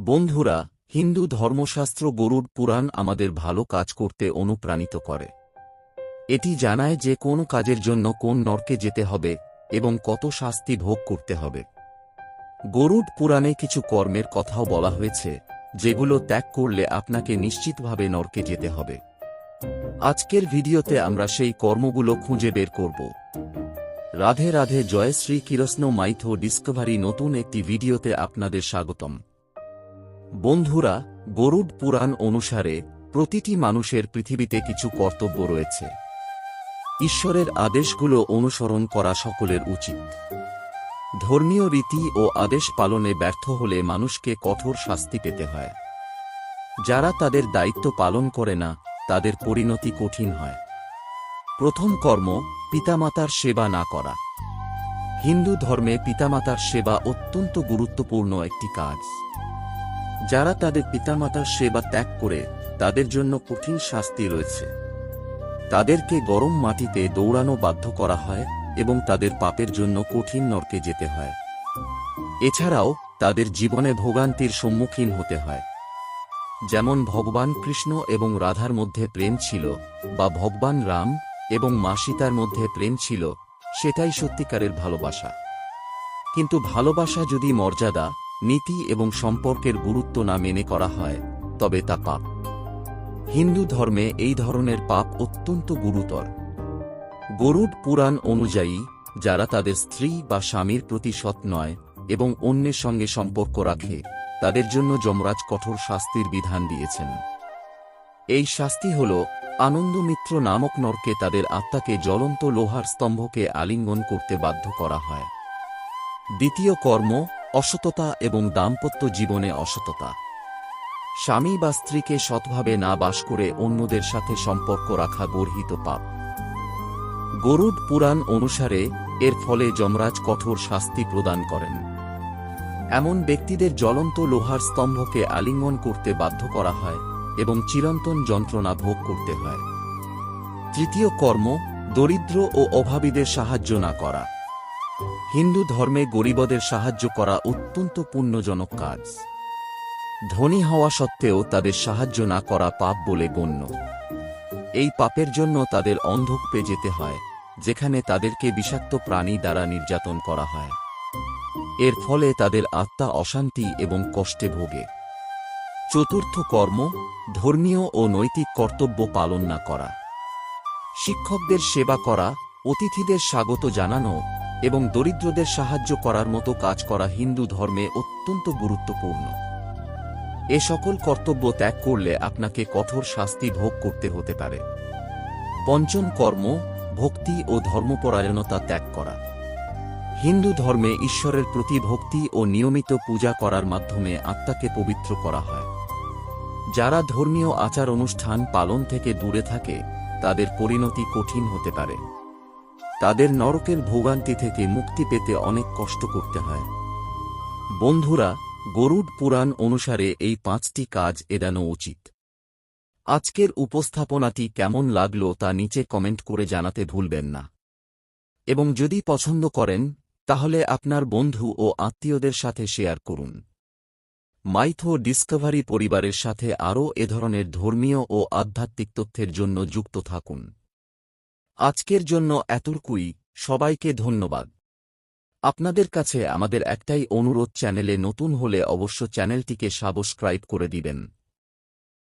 বন্ধুরা, হিন্দু ধর্মশাস্ত্র গরুর পুরাণ আমাদের ভালো কাজ করতে অনুপ্রাণিত করে। এটি জানায় যে কোন কাজের জন্য কোন নরকে যেতে হবে এবং কত শাস্তি ভোগ করতে হবে। গরুড পুরাণে কিছু কর্মের কথাও বলা হয়েছে, যেগুলো ত্যাগ করলে আপনাকে নিশ্চিতভাবে নরকে যেতে হবে। আজকের ভিডিওতে আমরা সেই কর্মগুলো খুঁজে বের করব। রাধে রাধে, জয় শ্রী কৃষ্ণ মাইথো ডিসকভারি নতুন একটি ভিডিওতে আপনাদের স্বাগতম। বন্ধুরা, গরুড পুরাণ অনুসারে প্রতিটি মানুষের পৃথিবীতে কিছু কর্তব্য রয়েছে। ঈশ্বরের আদেশগুলো অনুসরণ করা সকলের উচিত। ধর্মীয় রীতি ও আদেশ পালনে ব্যর্থ হলে মানুষকে কঠোর শাস্তি পেতে হয়। যারা তাদের দায়িত্ব পালন করে না, তাদের পরিণতি কঠিন হয়। প্রথম কর্ম, পিতামাতার সেবা না করা। হিন্দু ধর্মে পিতামাতার সেবা অত্যন্ত গুরুত্বপূর্ণ একটি কাজ। যারা তাদের পিতামাতার সেবা ত্যাগ করে, তাদের জন্য কঠিন শাস্তি রয়েছে। তাদেরকে গরম মাটিতে দৌড়ানো বাধ্য করা হয় এবং তাদের পাপের জন্য কঠিন নরকে যেতে হয়। এছাড়াও, তাদের জীবনে ভোগান্তির সম্মুখীন হতে হয়। যেমন ভগবান কৃষ্ণ এবং রাধার মধ্যে প্রেম ছিল, বা ভগবান রাম এবং মা সীতার মধ্যে প্রেম ছিল, সেটাই সত্যিকারের ভালোবাসা। কিন্তু ভালোবাসা যদি মর্যাদা নীতি এবং সম্পর্কের গুরুত্ব না মেনে করা হয়, তবে তা পাপ। হিন্দু ধর্মে এই ধরনের পাপ অত্যন্ত গুরুতর। গরুড পুরাণ অনুযায়ী, যারা তাদের স্ত্রী বা স্বামীর প্রতি সৎ নয় এবং অন্যের সঙ্গে সম্পর্ক রাখে, তাদের জন্য যমরাজ কঠোর শাস্তির বিধান দিয়েছেন। এই শাস্তি হল, আনন্দমিত্র নামক নরকে তাদের আত্মাকে জ্বলন্ত লোহার স্তম্ভকে আলিঙ্গন করতে বাধ্য করা হয়। দ্বিতীয় কর্ম অসততা এবং দাম্পত্য জীবনে অসততা। স্বামী বা স্ত্রীকে সৎভাবে না বাস করে অন্যদের সাথে সম্পর্ক রাখা গর্হিত পাপ। গরুড পুরাণ অনুসারে এর ফলে যমরাজ কঠোর শাস্তি প্রদান করেন। এমন ব্যক্তিদের জ্বলন্ত লোহার স্তম্ভকে আলিঙ্গন করতে বাধ্য করা হয় এবং চিরন্তন যন্ত্রণা ভোগ করতে হয়। তৃতীয় কর্ম, দরিদ্র ও অভাবীদের সাহায্য না করা। হিন্দু ধর্মে গরিবদের সাহায্য করা অত্যন্ত পুণ্যজনক কাজ। ধনী হওয়া সত্ত্বেও তাদের সাহায্য না করা পাপ বলে গণ্য। এই পাপের জন্য তাদের অন্ধকূপে যেতে হয়, যেখানে তাদেরকে বিষাক্ত প্রাণী দ্বারা নির্যাতন করা হয়। এর ফলে তাদের আত্মা অশান্তি এবং কষ্টে ভোগে। চতুর্থ কর্ম, ধর্মীয় ও নৈতিক কর্তব্য পালন না করা। শিক্ষকদের সেবা করা, অতিথিদের স্বাগত জানানো এবং দরিদ্রদের সাহায্য করার মতো কাজ করা হিন্দু ধর্মে অত্যন্ত গুরুত্বপূর্ণ। এ সকল কর্তব্য ত্যাগ করলে আপনাকে কঠোর শাস্তি ভোগ করতে হতে পারে। পঞ্চম কর্ম, ভক্তি ও ধর্মপরায়ণতা ত্যাগ করা। হিন্দু ধর্মে ঈশ্বরের প্রতি ভক্তি ও নিয়মিত পূজা করার মাধ্যমে আত্মাকে পবিত্র করা হয়। যারা ধর্মীয় আচার অনুষ্ঠান পালন থেকে দূরে থাকে, তাদের পরিণতি কঠিন হতে পারে। তাদের নরকের ভোগান্তি থেকে মুক্তি পেতে অনেক কষ্ট করতে হয়। বন্ধুরা, গরুড পুরাণ অনুসারে এই পাঁচটি কাজ এড়ানো উচিত। আজকের উপস্থাপনাটি কেমন লাগল তা নিচে কমেন্ট করে জানাতে ভুলবেন না। এবং যদি পছন্দ করেন, তাহলে আপনার বন্ধু ও আত্মীয়দের সাথে শেয়ার করুন। মাইথো ডিসকভারি পরিবারের সাথে আরও এ ধরনের ধর্মীয় ও আধ্যাত্মিক তথ্যের জন্য যুক্ত থাকুন। আজকের জন্য এতটুকুই, সবাইকে ধন্যবাদ। আপনাদের কাছে আমাদের একটাই অনুরোধ চ্যানেলে নতুন হলে অবশ্য চ্যানেলটিকে সাবস্ক্রাইব করে দিবেন।